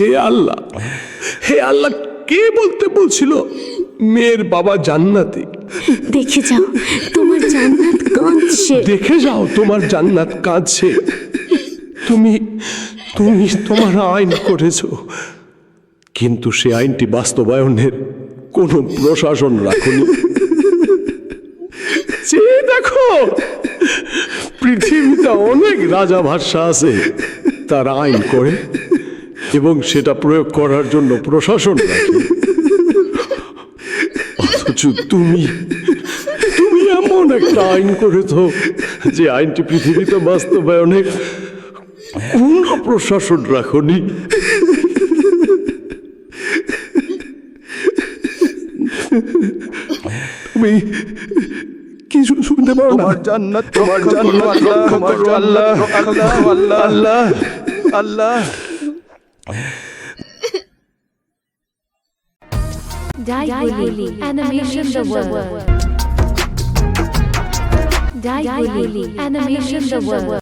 হে আল্লাহ হে আল্লাহ কে বলতে বলছিল মেয়ের বাবা জান্নাতি? দেখে যাও তোমার জান্নাত কাঁদছে। দেখে যাও তোমার জান্নাত কাঁদছে। তুমি তুমি তোমার আইন করেছ। কিন্তু সে আইনটি বাস্তবায়নের কোনো প্রশাসন রাখুনি। যে দেখো পৃথিবীতে অনেক রাজা ভাষা আছে তার আইন করে এবং সেটা প্রয়োগ করার জন্য প্রশাসন অথচ তুমি তুমি এমন একটা আইন করেছ যে আইনটি পৃথিবীতে বাস্তবায়নে কোন প্রশাসন রাখনি। তুমি কিছু শুনতে পারো না? তোমার জান্নাত তোমার জান্নাত আল্লাহ আল্লাহ আল্লাহ। আল্লাহ। Dive Animation the world. Dive Animation the world.